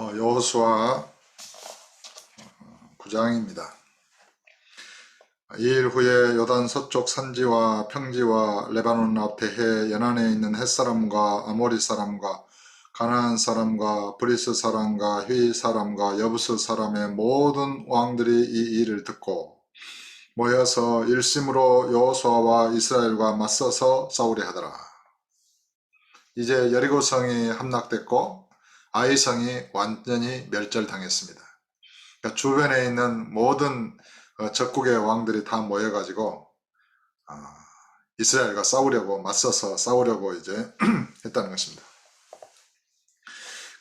어, 여호수아 9장입니다. 이일 후에 요단 서쪽 산지와 평지와 레바논 앞에 해 연안에 있는 햇사람과 아모리 사람과 가나안 사람과 브리스 사람과 휘 사람과 여부스 사람의 모든 왕들이 이 일을 듣고 모여서 일심으로 여호수아와 이스라엘과 맞서서 싸우려 하더라. 이제 여리고 성이 함락됐고 아이 성이 완전히 멸절당했습니다. 그러니까 주변에 있는 모든 어, 적국의 왕들이 다 모여가지고 아, 이스라엘과 싸우려고 맞서서 싸우려고 이제 했다는 것입니다.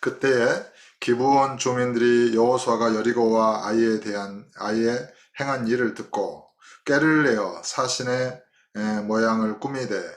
그때에 기브온 주민들이 여호수아가 여리고와 아이에 대한 아이의 행한 일을 듣고 꾀를 내어 사신의 에, 모양을 꾸미되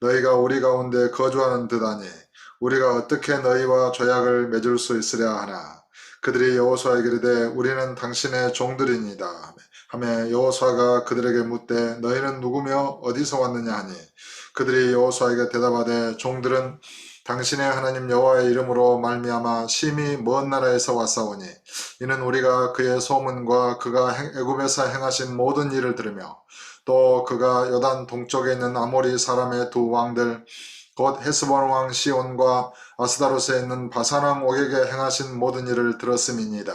너희가 우리 가운데 거주하는 듯하니 우리가 어떻게 너희와 조약을 맺을 수 있으랴 하나. 그들이 여호수아에게 이르되 우리는 당신의 종들이니다 하매 여호수아가 그들에게 묻되 너희는 누구며 어디서 왔느냐 하니. 그들이 여호수아에게 대답하되 종들은 당신의 하나님 여호와의 이름으로 말미암아 심히 먼 나라에서 왔사오니 이는 우리가 그의 소문과 그가 행- 애굽에서 행하신 모든 일을 들으며 또 그가 요단 동쪽에 있는 아모리 사람의 두 왕들 곧 헤스본 왕 시온과 아스다로스에 있는 바산 왕 옥에게 행하신 모든 일을 들었음이니이다.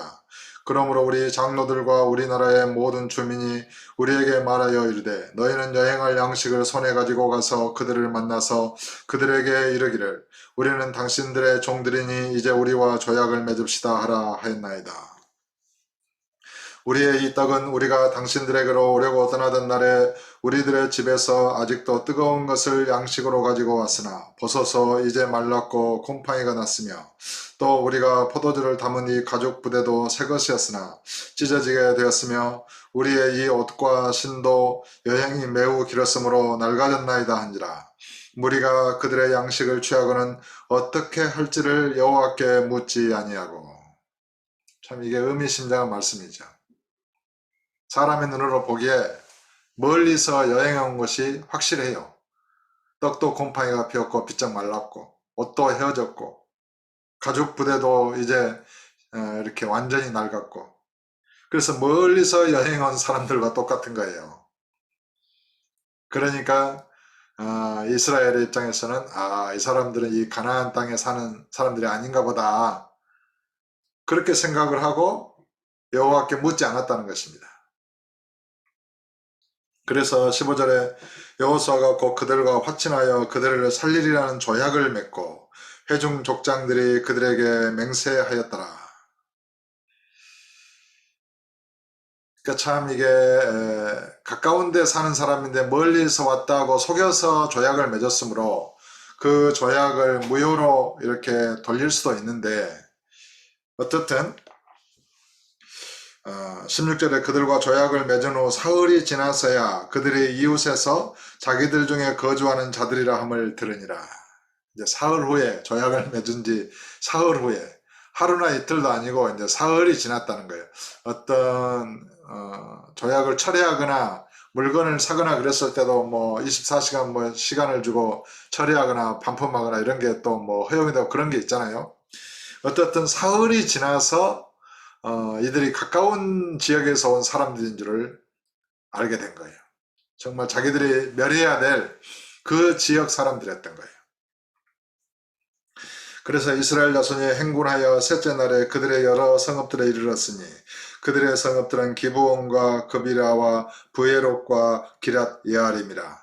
그러므로 우리 장로들과 우리나라의 모든 주민이 우리에게 말하여 이르되 너희는 여행할 양식을 손에 가지고 가서 그들을 만나서 그들에게 이르기를 우리는 당신들의 종들이니 이제 우리와 조약을 맺읍시다 하라 하였나이다. 우리의 이 떡은 우리가 당신들에게로 오려고 떠나던 날에 우리들의 집에서 아직도 뜨거운 것을 양식으로 가지고 왔으나 벗어서 이제 말랐고 곰팡이가 났으며 또 우리가 포도주를 담은 이 가죽 부대도 새 것이었으나 찢어지게 되었으며 우리의 이 옷과 신도 여행이 매우 길었으므로 낡아졌나이다 한지라 무리가 그들의 양식을 취하고는 어떻게 할지를 여호와께 묻지 아니하고 참 이게 의미심장한 말씀이죠. 사람의 눈으로 보기에 멀리서 여행해 온 것이 확실해요. 떡도 곰팡이가 피었고 비쩍 말랐고 옷도 헤어졌고 가죽 부대도 이제 어, 이렇게 완전히 낡았고 그래서 멀리서 여행 온 사람들과 똑같은 거예요. 그러니까 아, 이스라엘의 입장에서는 아, 이 사람들은 이 가나안 땅에 사는 사람들이 아닌가 보다. 그렇게 생각을 하고 여호와께 묻지 않았다는 것입니다. 그래서 15절에 여호수아가 곧 그들과 화친하여 그들을 살리리라는 조약을 맺고 회중 족장들이 그들에게 맹세하였더라. 그러니까 참 이게 에, 가까운 데 사는 사람인데 멀리서 왔다고 속여서 조약을 맺었으므로 그 조약을 무효로 이렇게 돌릴 수도 있는데 어떻든 어, 16절에 그들과 조약을 맺은 후 사흘이 지나서야 그들의 이웃에서 자기들 중에 거주하는 자들이라 함을 들으니라. 이제 사흘 후에 조약을 맺은 지 사흘 후에 하루나 이틀도 아니고 이제 사흘이 지났다는 거예요. 어떤 어, 조약을 철회하거나 물건을 사거나 그랬을 때도 뭐 24시간 뭐 시간을 주고 처리하거나 반품하거나 이런 게 또 뭐 허용이 되고 그런 게 있잖아요. 어떻든 사흘이 지나서 어, 이들이 가까운 지역에서 온 사람들인 줄을 알게 된 거예요. 정말 자기들이 멸해야 될 그 지역 사람들이었던 거예요. 그래서 이스라엘 자손이 행군하여 셋째 날에 그들의 여러 성읍들에 이르렀으니 그들의 성읍들은 기브온과 그비라와 부에롯과 기랏 예아림이라.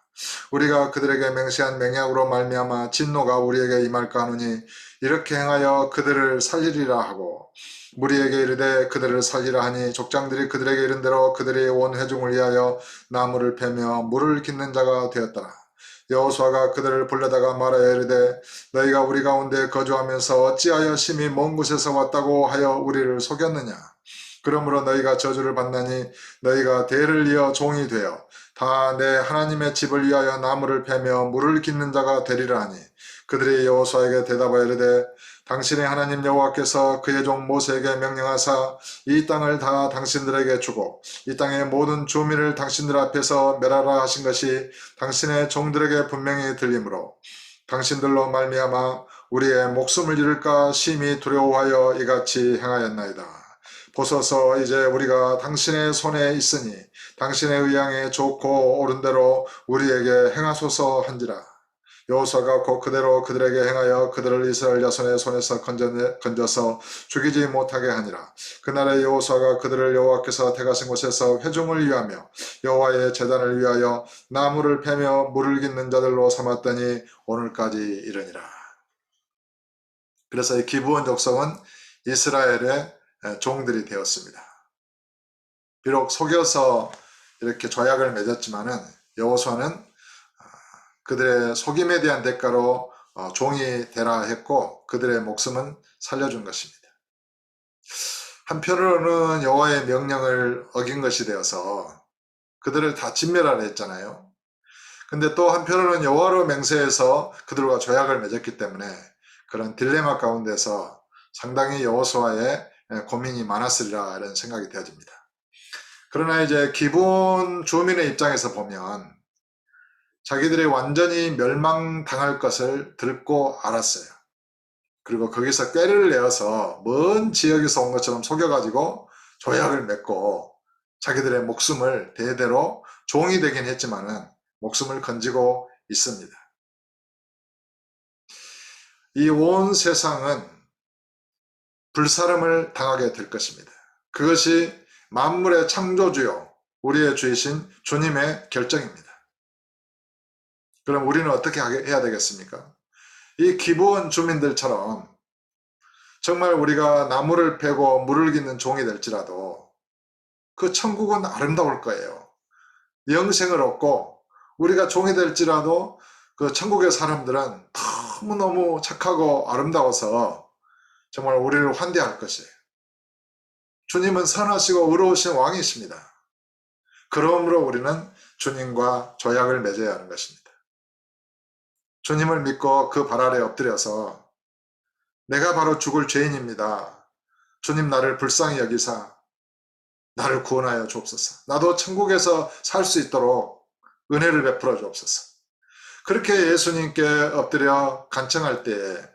우리가 그들에게 맹세한 맹약으로 말미암아 진노가 우리에게 임할까 하노니 이렇게 행하여 그들을 살리리라 하고 무리에게 이르되 그들을 살리라 하니 족장들이 그들에게 이른 대로 그들이 온 회중을 위하여 나무를 패며 물을 깃는 자가 되었더라. 여호수아가 그들을 불러다가 말하여 이르되 너희가 우리 가운데 거주하면서 어찌하여 심히 먼 곳에서 왔다고 하여 우리를 속였느냐 그러므로 너희가 저주를 받나니 너희가 대를 이어 종이 되어 다 내 하나님의 집을 위하여 나무를 패며 물을 깃는 자가 되리라 하니 그들이 여호수아에게 대답하여 이르되 당신의 하나님 여호와께서 그의 종 모세에게 명령하사 이 땅을 다 당신들에게 주고 이 땅의 모든 주민을 당신들 앞에서 멸하라 하신 것이 당신의 종들에게 분명히 들리므로 당신들로 말미암아 우리의 목숨을 잃을까 심히 두려워하여 이같이 행하였나이다. 보소서 이제 우리가 당신의 손에 있으니 당신의 의향에 좋고 옳은 대로 우리에게 행하소서 한지라. 여호수아가 곧 그대로 그들에게 행하여 그들을 이스라엘 자손의 손에서 건져- 건져서 죽이지 못하게 하니라. 그날에 여호수아가 그들을 여호와께서 택하신 곳에서 회중을 위하며 여호와의 제단을 위하여 나무를 패며 물을 깃는 자들로 삼았더니 오늘까지 이르니라. 그래서 이 기브온 족속은 이스라엘의 종들이 되었습니다. 비록 속여서 이렇게 조약을 맺었지만은 여호수아는 아, 그들의 속임에 대한 대가로 어, 종이 되라 했고 그들의 목숨은 살려준 것입니다. 한편으로는 여호와의 명령을 어긴 것이 되어서 그들을 다 진멸하려 했잖아요. 근데 또 한편으로는 여호와로 맹세해서 그들과 조약을 맺었기 때문에 그런 딜레마 가운데서 상당히 여호수아의 고민이 많았으리라 이런 생각이 되어집니다. 그러나 이제 기본 주민의 입장에서 보면 자기들이 완전히 멸망당할 것을 듣고 알았어요. 그리고 거기서 꾀를 내어서 먼 지역에서 온 것처럼 속여가지고 조약을 맺고 자기들의 목숨을 대대로 종이 되긴 했지만은 목숨을 건지고 있습니다. 이 온 세상은 불사름을 당하게 될 것입니다. 그것이 만물의 창조주요 우리의 주이신 주님의 결정입니다. 그럼 우리는 어떻게 해야 되겠습니까? 이 기본 주민들처럼 정말 우리가 나무를 패고 물을 깃는 종이 될지라도 그 천국은 아름다울 거예요. 영생을 얻고 우리가 종이 될지라도 그 천국의 사람들은 너무너무 착하고 아름다워서 정말 우리를 환대할 것이에요. 주님은 선하시고 의로우신 왕이십니다. 그러므로 우리는 주님과 조약을 맺어야 하는 것입니다. 주님을 믿고 그 발 아래 엎드려서 내가 바로 죽을 죄인입니다. 주님 나를 불쌍히 여기사 나를 구원하여 주옵소서. 나도 천국에서 살 수 있도록 은혜를 베풀어 주옵소서. 그렇게 예수님께 엎드려 간청할 때에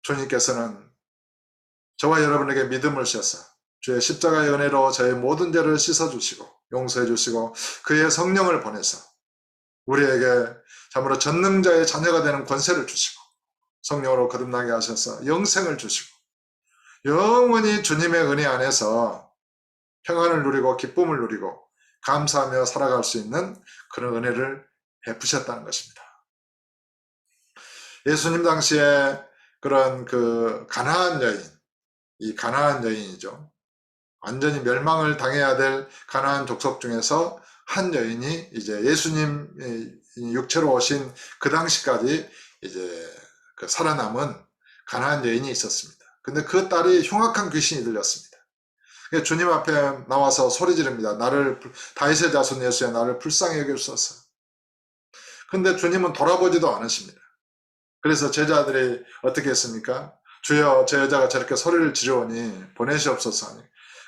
주님께서는 저와 여러분에게 믿음을 주셔서 주의 십자가의 은혜로 저의 모든 죄를 씻어주시고 용서해 주시고 그의 성령을 보내서 우리에게 참으로 전능자의 자녀가 되는 권세를 주시고 성령으로 거듭나게 하셔서 영생을 주시고 영원히 주님의 은혜 안에서 평안을 누리고 기쁨을 누리고 감사하며 살아갈 수 있는 그런 은혜를 베푸셨다는 것입니다. 예수님 당시에 그런 그 가나안 여인, 이 가나안 여인이죠. 완전히 멸망을 당해야 될 가나안 족속 중에서 한 여인이 이제 예수님 육체로 오신 그 당시까지 이제 그 살아남은 가나안 여인이 있었습니다. 근데 그 딸이 흉악한 귀신이 들렸습니다. 주님 앞에 나와서 소리 지릅니다. 나를 다윗의 자손 예수야 나를 불쌍히 여겨주소서. 근데 주님은 돌아보지도 않으십니다. 그래서 제자들이 어떻게 했습니까? 주여 저 여자가 저렇게 소리를 지르오니 보내시옵소서 하니.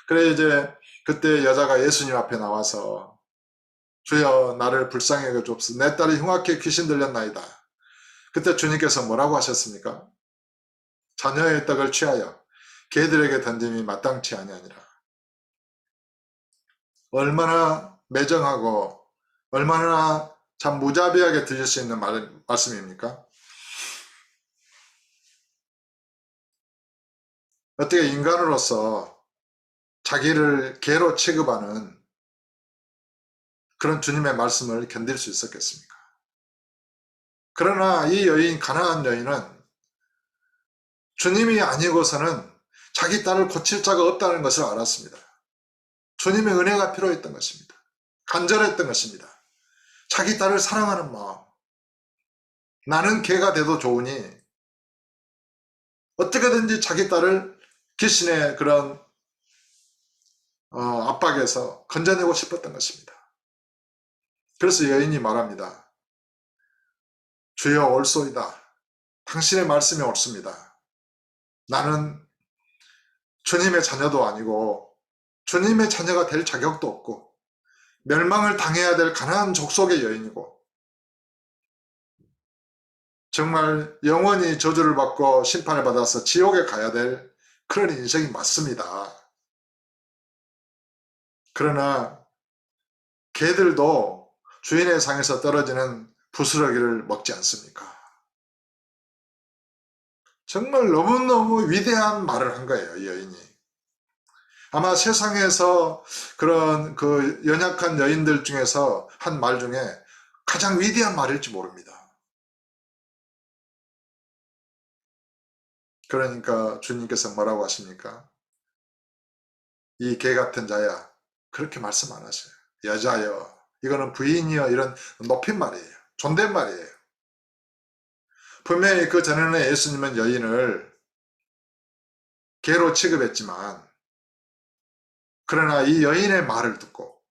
그래 이제 그때 여자가 예수님 앞에 나와서 주여 나를 불쌍히 여겨주옵소서. 내 딸이 흉악해 귀신 들렸나이다. 그때 주님께서 뭐라고 하셨습니까? 자녀의 떡을 취하여 개들에게 던짐이 마땅치 아니하니라. 얼마나 매정하고 얼마나 참 무자비하게 들릴 수 있는 말, 말씀입니까? 어떻게 인간으로서 자기를 개로 취급하는 그런 주님의 말씀을 견딜 수 있었겠습니까? 그러나 이 여인, 가나안 여인은 주님이 아니고서는 자기 딸을 고칠 자가 없다는 것을 알았습니다. 주님의 은혜가 필요했던 것입니다. 간절했던 것입니다. 자기 딸을 사랑하는 마음. 나는 개가 돼도 좋으니 어떻게든지 자기 딸을 귀신의 그런 어, 압박에서 건져내고 싶었던 것입니다. 그래서 여인이 말합니다. 주여 올소이다. 당신의 말씀이 옳습니다. 나는 주님의 자녀도 아니고 주님의 자녀가 될 자격도 없고 멸망을 당해야 될 가난한 족속의 여인이고 정말 영원히 저주를 받고 심판을 받아서 지옥에 가야 될 그런 인생이 맞습니다. 그러나 개들도 주인의 상에서 떨어지는 부스러기를 먹지 않습니까? 정말 너무너무 위대한 말을 한 거예요, 이 여인이. 아마 세상에서 그런 그 연약한 여인들 중에서 한 말 중에 가장 위대한 말일지 모릅니다. 그러니까 주님께서 뭐라고 하십니까? 이 개 같은 자야. 그렇게 말씀 안 하셔요. 여자여. 이거는 부인이여. 이런 높임말이에요. 존댓말이에요. 분명히 그 전에는 예수님은 여인을 개로 취급했지만 그러나 이 여인의 말을 듣고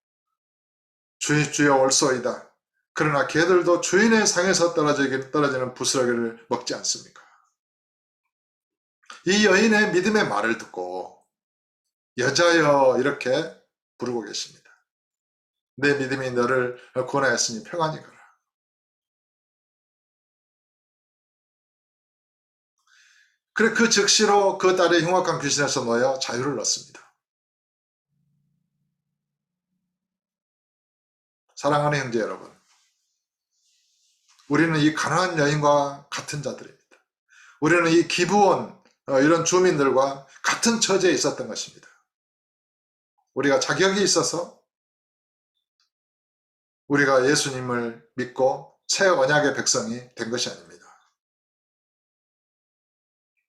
주인 주여 올소이다. 그러나 개들도 주인의 상에서 떨어지는 부스러기를 먹지 않습니까? 이 여인의 믿음의 말을 듣고 여자여 이렇게 부르고 계십니다. 내 믿음이 너를 구원하였으니 평안히 가라. 그래 그 즉시로 그 딸의 흉악한 귀신에서 놓여 자유를 얻습니다. 사랑하는 형제 여러분, 우리는 이 가난한 여인과 같은 자들입니다. 우리는 이 기부원 어, 이런 주민들과 같은 처지에 있었던 것입니다. 우리가 자격이 있어서 우리가 예수님을 믿고 새 언약의 백성이 된 것이 아닙니다.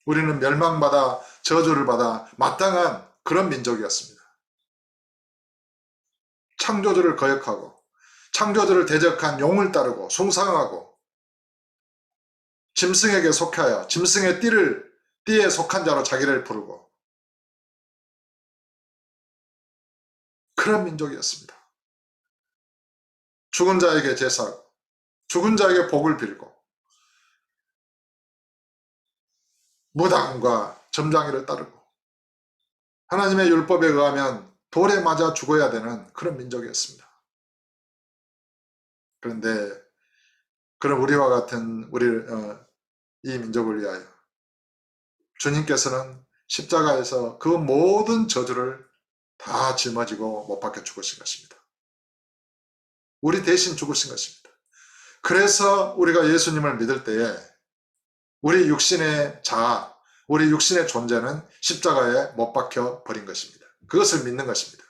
우리는 멸망받아 저주를 받아 마땅한 그런 민족이었습니다. 창조주를 거역하고 창조주를 대적한 용을 따르고 숭상하고 짐승에게 속하여 짐승의 띠를 띠에 속한 자로 자기를 부르고 그런 민족이었습니다. 죽은 자에게 제사하고 죽은 자에게 복을 빌고 무당과 점장이를 따르고 하나님의 율법에 의하면 돌에 맞아 죽어야 되는 그런 민족이었습니다. 그런데 그런 우리와 같은 우리 어, 이 민족을 위하여 주님께서는 십자가에서 그 모든 저주를 다 짊어지고 못 박혀 죽으신 것입니다. 우리 대신 죽으신 것입니다. 그래서 우리가 예수님을 믿을 때에 우리 육신의 자아, 우리 육신의 존재는 십자가에 못 박혀 버린 것입니다. 그것을 믿는 것입니다.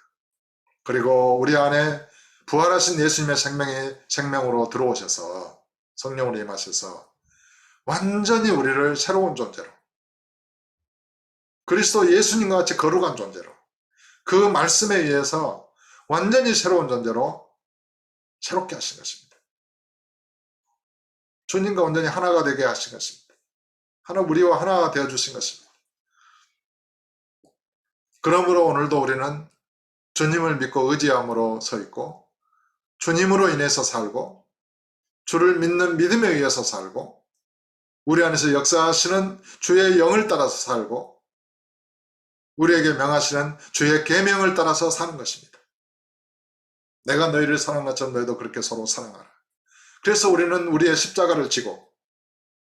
그리고 우리 안에 부활하신 예수님의 생명이 생명으로 들어오셔서 성령으로 임하셔서 완전히 우리를 새로운 존재로 그리스도 예수님과 같이 거룩한 존재로 그 말씀에 의해서 완전히 새로운 존재로 새롭게 하신 것입니다. 주님과 완전히 하나가 되게 하신 것입니다. 하나 우리와 하나가 되어 주신 것입니다. 그러므로 오늘도 우리는 주님을 믿고 의지함으로 서 있고 주님으로 인해서 살고 주를 믿는 믿음에 의해서 살고 우리 안에서 역사하시는 주의 영을 따라서 살고 우리에게 명하시는 주의 계명을 따라서 사는 것입니다. 내가 너희를 사랑한 것처럼 너희도 그렇게 서로 사랑하라. 그래서 우리는 우리의 십자가를 지고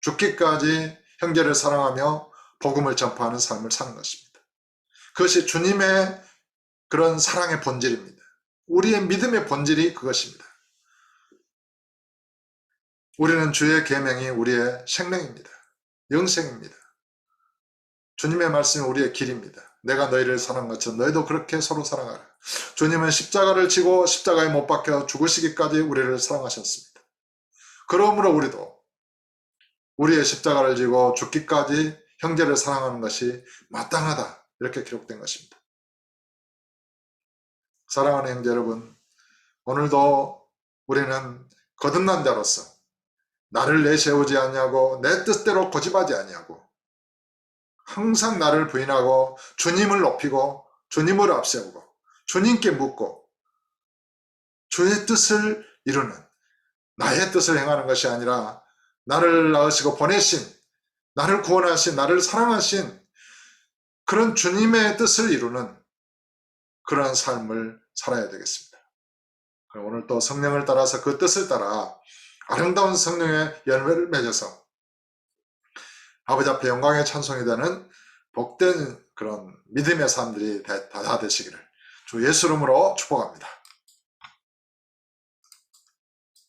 죽기까지 형제를 사랑하며 복음을 전파하는 삶을 사는 것입니다. 그것이 주님의 그런 사랑의 본질입니다. 우리의 믿음의 본질이 그것입니다. 우리는 주의 계명이 우리의 생명입니다. 영생입니다. 주님의 말씀이 우리의 길입니다. 내가 너희를 사랑한 것처럼 너희도 그렇게 서로 사랑하라. 주님은 십자가를 지고 십자가에 못 박혀 죽으시기까지 우리를 사랑하셨습니다. 그러므로 우리도 우리의 십자가를 지고 죽기까지 형제를 사랑하는 것이 마땅하다. 이렇게 기록된 것입니다. 사랑하는 형제 여러분, 오늘도 우리는 거듭난 자로서 나를 내세우지 아니하고 내 뜻대로 고집하지 아니하고 항상 나를 부인하고 주님을 높이고 주님을 앞세우고 주님께 묻고 주의 뜻을 이루는 나의 뜻을 행하는 것이 아니라 나를 낳으시고 보내신 나를 구원하신 나를 사랑하신 그런 주님의 뜻을 이루는 그런 삶을 살아야 되겠습니다. 오늘 또 성령을 따라서 그 뜻을 따라 아름다운 성령의 열매를 맺어서 아버지 앞에 영광의 찬송이 되는 복된 그런 믿음의 사람들이 다 되시기를 주 예수 이름으로 축복합니다.